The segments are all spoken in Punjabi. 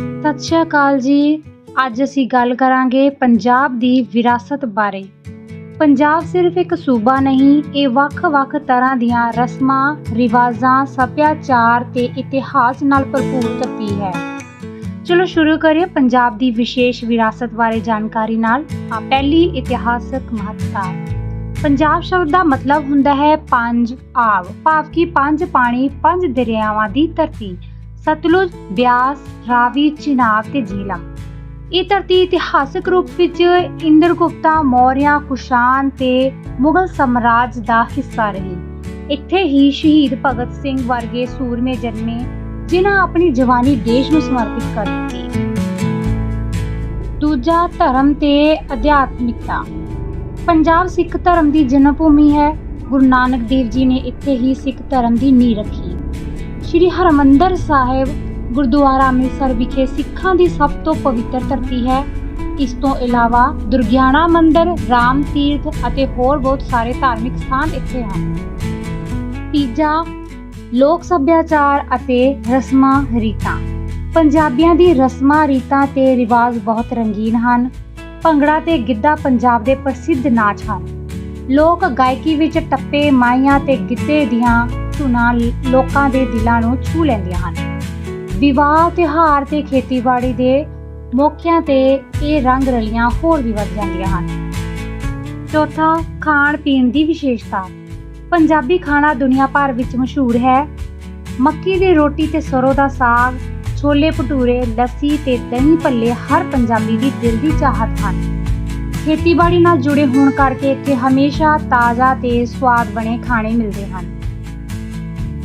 ਸਤਿ ਸ਼੍ਰੀ ਅਕਾਲ ਜੀ। ਅੱਜ ਅਸੀਂ ਗੱਲ ਕਰਾਂਗੇ ਪੰਜਾਬ ਦੀ ਵਿਰਾਸਤ ਬਾਰੇ। ਪੰਜਾਬ ਸਿਰਫ ਇੱਕ ਸੂਬਾ ਨਹੀਂ, ਇਹ ਵੱਖ-ਵੱਖ ਤਰ੍ਹਾਂ ਦੀਆਂ ਰਸਮਾਂ, ਰਿਵਾਜਾਂ, ਸੱਭਿਆਚਾਰ ਤੇ ਇਤਿਹਾਸ ਨਾਲ ਭਰਪੂਰ ਧਰਤੀ ਹੈ। ਚਲੋ ਸ਼ੁਰੂ ਕਰੀਏ ਪੰਜਾਬ ਦੀ ਵਿਸ਼ੇਸ਼ ਵਿਰਾਸਤ ਬਾਰੇ ਜਾਣਕਾਰੀ ਨਾਲ। ਪਹਿਲੀ ਇਤਿਹਾਸਕ ਮਹੱਤਤਾ। ਪੰਜਾਬ ਸ਼ਬਦ ਦਾ ਮਤਲਬ ਹੁੰਦਾ ਹੈ ਪੰਜ ਆਬ ਭਾਵ ਕਿ ਪੰਜ ਪਾਣੀ, ਪੰਜ ਦਰਿਆਵਾਂ ਦੀ ਧਰਤੀ। ਸਤਲੁਜ, ਬਿਆਸ, ਰਾਵੀ, ਚਿਨਾਬ ਤੇ ਝੀਲਮ। ਇਹ ਧਰਤੀ ਇਤਿਹਾਸਕ ਰੂਪ ਵਿੱਚ ਇੰਦਰਗੁਪਤਾ ਮੌਰਿਆ, ਕੁਸ਼ਾਨ ਤੇ ਮੁਗਲ ਸਾਮਰਾਜ ਦਾ ਹਿੱਸਾ ਰਹੀ। ਇੱਥੇ ਹੀ ਸ਼ਹੀਦ ਭਗਤ ਸਿੰਘ ਵਰਗੇ ਸੂਰਮੇ ਜਨਮੇ, ਜਿਨ੍ਹਾਂ ਆਪਣੀ ਜਵਾਨੀ ਦੇਸ਼ ਨੂੰ ਸਮਰਪਿਤ ਕਰ ਦਿੱਤੀ। ਦੂਜਾ ਧਰਮ ਤੇ ਅਧਿਆਤਮਿਕਤਾ। ਪੰਜਾਬ ਸਿੱਖ ਧਰਮ ਦੀ ਜਨਮ ਭੂਮੀ ਹੈ। ਗੁਰੂ ਨਾਨਕ ਦੇਵ ਜੀ ਨੇ ਇੱਥੇ ਹੀ ਸਿੱਖ ਧਰਮ ਦੀ ਨੀਂਹ ਰੱਖੀ। ਸ਼੍ਰੀ ਹਰਮੰਦਰ ਸਾਹਿਬ ਗੁਰਦੁਆਰਾ ਅੰਮ੍ਰਿਤਸਰ ਵਿਖੇ ਸਿੱਖਾਂ ਦੀ ਸਭ ਤੋਂ ਪਵਿੱਤਰ ਧਰਤੀ ਹੈ। ਇਸ ਤੋਂ ਇਲਾਵਾ ਦੁਰਗਿਆਣਾ ਮੰਦਿਰ, ਰਾਮ ਤੀਰਥ ਅਤੇ ਹੋਰ ਬਹੁਤ ਸਾਰੇ ਧਾਰਮਿਕ ਸਥਾਨ ਇੱਥੇ ਹਨ। ਤੀਜਾ, ਲੋਕ ਸੱਭਿਆਚਾਰ ਅਤੇ ਰਸਮਾਂ ਰੀਤਾਂ। ਪੰਜਾਬੀਆਂ ਦੀ ਰਸਮਾਂ ਰੀਤਾਂ ਤੇ ਰਿਵਾਜ ਬਹੁਤ ਰੰਗੀਨ ਹਨ। ਭੰਗੜਾ ਤੇ ਗਿੱਧਾ ਪੰਜਾਬ ਦੇ ਪ੍ਰਸਿੱਧ ਨਾਚ ਹਨ। ਲੋਕ ਗਾਇਕੀ ਵਿੱਚ ਟੱਪੇ ਮਾਈਆਂ ਤੇ ਗਿੱਧੇ ਦੀਆਂ ਧੁਨਾਂ ਲੋਕਾਂ ਦੇ ਦਿਲਾਂ ਨੂੰ ਛੂ ਲੈਂਦੀਆਂ ਹਨ। ਵਿਵਾਹ, ਤਿਉਹਾਰ ਤੇ ਖੇਤੀਬਾੜੀ ਦੇ ਮੌਕਿਆਂ ਤੇ ਇਹ ਰੰਗ ਰਲੀਆਂ ਹੋਰ ਵੀ ਵੱਧ ਜਾਂਦੀਆਂ ਹਨ। ਚੌਥਾ, ਖਾਣ ਪੀਣ ਦੀ ਵਿਸ਼ੇਸ਼ਤਾ। ਪੰਜਾਬੀ ਖਾਣਾ ਦੁਨੀਆ ਭਰ ਵਿੱਚ ਮਸ਼ਹੂਰ ਹੈ। ਮੱਕੀ ਦੀ ਰੋਟੀ ਤੇ ਸਰੋਂ ਦਾ ਸਾਗ, ਛੋਲੇ ਭਟੂਰੇ, ਲੱਸੀ ਤੇ ਦਹੀਂ ਭੱਲੇ ਹਰ ਪੰਜਾਬੀ ਦੀ ਦਿਲ ਦੀ ਚਾਹਤ ਹਨ। ਖੇਤੀਬਾੜੀ ਨਾਲ ਜੁੜੇ ਹੋਣ ਕਰਕੇ ਇੱਥੇ ਹਮੇਸ਼ਾ ਤਾਜ਼ਾ ਤੇ ਸਵਾਦ ਬਣੇ ਖਾਣੇ ਮਿਲਦੇ ਹਨ।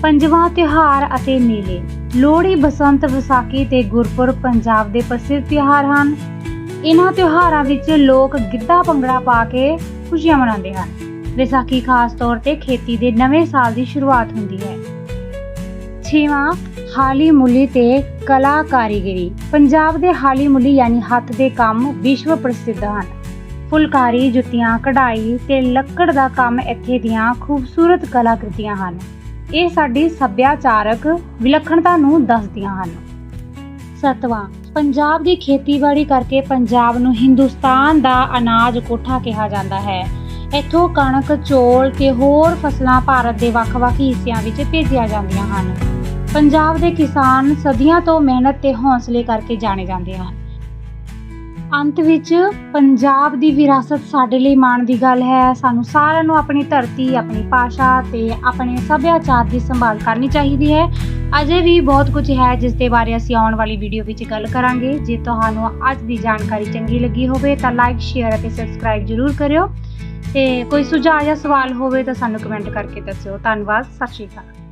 ਪੰਜਵਾਂ ਤਿਉਹਾਰ ਅਤੇ ਮੇਲੇ। ਲੋਹੜੀ, ਬਸੰਤ, ਵਿਸਾਖੀ ਤੇ ਗੁਰਪੁਰਬ ਪੰਜਾਬ ਦੇ ਪ੍ਰਸਿੱਧ ਤਿਉਹਾਰ ਹਨ। ਇਹਨਾਂ ਤਿਉਹਾਰਾਂ ਵਿੱਚ ਲੋਕ ਗਿੱਧਾ ਭੰਗੜਾ ਪਾ ਕੇ ਖੁਸ਼ੀਆਂ ਮਨਾਉਂਦੇ ਹਨ। ਵਿਸਾਖੀ ਖਾਸ ਤੌਰ ਤੇ ਖੇਤੀ ਦੇ ਨਵੇਂ ਸਾਲ ਦੀ ਸ਼ੁਰੂਆਤ ਹੁੰਦੀ ਹੈ। ਛੇਵਾਂ, ਹਾਲੀ ਮੁੱਲੀ ਤੇ ਕਲਾ ਕਾਰੀਗਰੀ। ਪੰਜਾਬ ਦੇ ਹਾਲੀ ਮੁੱਲੀ ਯਾਨੀ ਹੱਥ ਦੇ ਕੰਮ ਵਿਸ਼ਵ ਪ੍ਰਸਿੱਧ ਹਨ। ਫੁਲਕਾਰੀ, ਜੁੱਤੀਆਂ, ਕਢਾਈ ਤੇ ਲੱਕੜ ਦਾ ਕੰਮ ਇੱਥੇ ਦੀਆਂ ਖੂਬਸੂਰਤ ਕਲਾਕ੍ਰਿਤੀਆਂ ਹਨ। ਇਹ ਸਾਡੀ ਸੱਭਿਆਚਾਰਕ ਵਿਲੱਖਣਤਾ ਨੂੰ ਦੱਸਦੀਆਂ ਹਨ। ਸਤਵਾਂ, ਪੰਜਾਬ ਦੀ ਖੇਤੀਬਾੜੀ ਕਰਕੇ ਪੰਜਾਬ ਨੂੰ ਹਿੰਦੁਸਤਾਨ ਦਾ ਅਨਾਜ ਕੋਠਾ ਕਿਹਾ ਜਾਂਦਾ ਹੈ। ਇੱਥੋਂ ਕਣਕ, ਚੌਲ ਤੇ ਹੋਰ ਫਸਲਾਂ ਭਾਰਤ ਦੇ ਵੱਖ-ਵੱਖ ਹਿੱਸਿਆਂ ਵਿੱਚ ਭੇਜੀਆਂ ਜਾਂਦੀਆਂ ਹਨ। ਪੰਜਾਬ ਦੇ ਕਿਸਾਨ ਸਦੀਆਂ ਤੋਂ ਮਿਹਨਤ ਤੇ ਹੌਸਲੇ ਕਰਕੇ ਜਾਣੇ ਜਾਂਦੇ ਹਨ। ਅੰਤ ਵਿੱਚ ਪੰਜਾਬ ਦੀ ਵਿਰਾਸਤ ਸਾਡੇ ਲਈ ਮਾਣ ਦੀ ਗੱਲ ਹੈ। ਸਾਨੂੰ ਸਾਰਿਆਂ ਨੂੰ ਆਪਣੀ ਧਰਤੀ, ਆਪਣੀ ਭਾਸ਼ਾ ਤੇ ਆਪਣੇ ਸੱਭਿਆਚਾਰ ਦੀ ਸੰਭਾਲ ਕਰਨੀ ਚਾਹੀਦੀ ਹੈ। ਅਜੇ ਵੀ ਬਹੁਤ ਕੁਝ ਹੈ ਜਿਸ ਦੇ ਬਾਰੇ ਅਸੀਂ ਆਉਣ ਵਾਲੀ ਵੀਡੀਓ ਵਿੱਚ ਗੱਲ ਕਰਾਂਗੇ। ਜੇ ਤੁਹਾਨੂੰ ਅੱਜ ਦੀ ਜਾਣਕਾਰੀ ਚੰਗੀ ਲੱਗੀ ਹੋਵੇ ਤਾਂ ਲਾਈਕ ਸ਼ੇਅਰ ਅਤੇ ਸਬਸਕ੍ਰਾਈਬ ਜ਼ਰੂਰ ਕਰਿਓ। ਤੇ ਕੋਈ ਸੁਝਾਅ ਜਾਂ ਸਵਾਲ ਹੋਵੇ ਤਾਂ ਸਾਨੂੰ ਕਮੈਂਟ ਕਰਕੇ ਦੱਸਿਓ। ਧੰਨਵਾਦ। ਸਤਿ ਸ਼੍ਰੀ ਅਕਾਲ।